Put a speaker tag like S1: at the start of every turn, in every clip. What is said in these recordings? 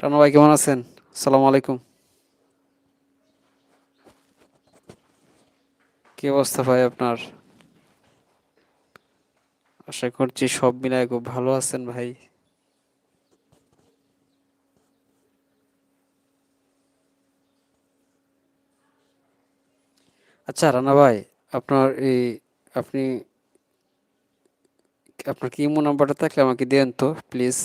S1: রানা ভাই, কেমন আছেন? সালাম আলাইকুম। কি অবস্থা ভাই আপনার? আশা করছি সব মিলায় খুব ভালো আছেন ভাই। আচ্ছা রানা ভাই, আপনার এই আপনি আপনার কি ইমো নাম্বারটা থাকলে আমাকে দেন তো প্লিজ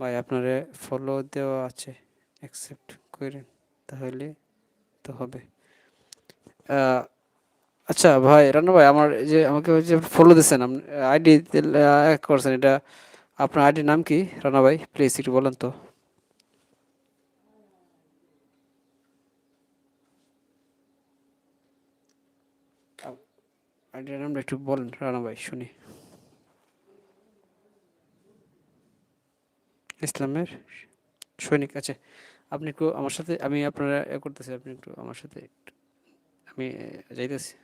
S1: ভাই, আপনারে ফলো দেওয়া আছে। অ্যাকসেপ্ট করেন, তাহলে তো হবে। আচ্ছা ভাই রান্না ভাই, আমার যে আমাকে যে ফলো দিচ্ছেন আইডি করছেন, এটা আপনার আইডির নাম কি? রানা ভাই প্লিজ একটু বলেন তো। আইডির নামটা একটু বলেন, রানা ভাই, শুনি। ইসলামের সৈনিক আছে আপনি একটু আমার সাথে, আমি আপনারা করতেছি, আপনি একটু আমার সাথে আমি যাইতেছি।